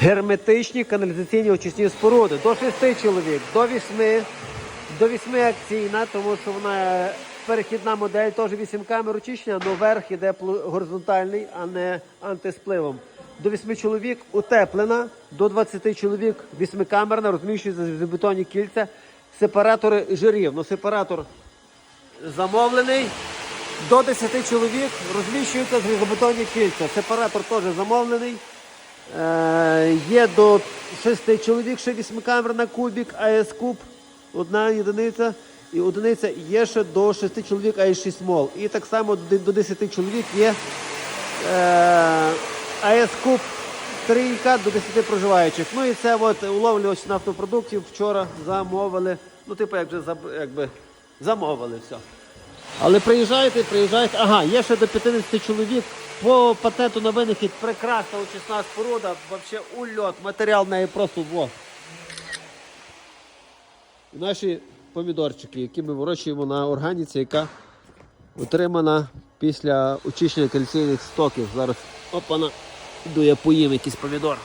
Герметичні каналізаційні очисні споруди. До 6 чоловік, до 8, до 8 акційна, тому що вона перехідна модель, теж 8 камер очищення, але верх іде горизонтальний, а не антиспливом. До 8 чоловік утеплена, до 20 чоловік 8-камерна, розміщується в бетонні кільця, сепаратори жирів. Ну, сепаратор замовлений. До 10 чоловік розміщуються залізобетонні кільця. Сепаратор теж замовлений. Е, є до 6 чоловік, ще 8 камер на кубік, АЕС куб, одна одиниця. І одиниця є ще до 6 чоловік АЕС 6 мол. І так само до до 10 чоловік є е, АЕС куб трійка до 10 проживаючих. Ну і це от уловлювач нафтопродуктів вчора замовили. Ну, типу, як вже якби замовили все. Але приїжджайте, приїжджайте. Ага, є ще до 50 чоловік. По патенту на винахід прекрасна очисна споруда, взагалі ульот, матеріал неї просто во. Наші помідорчики, які ми вирощуємо на органіці, яка отримана після очищення кальційних стоків. Зараз опана, іду я поїм якийсь помідор.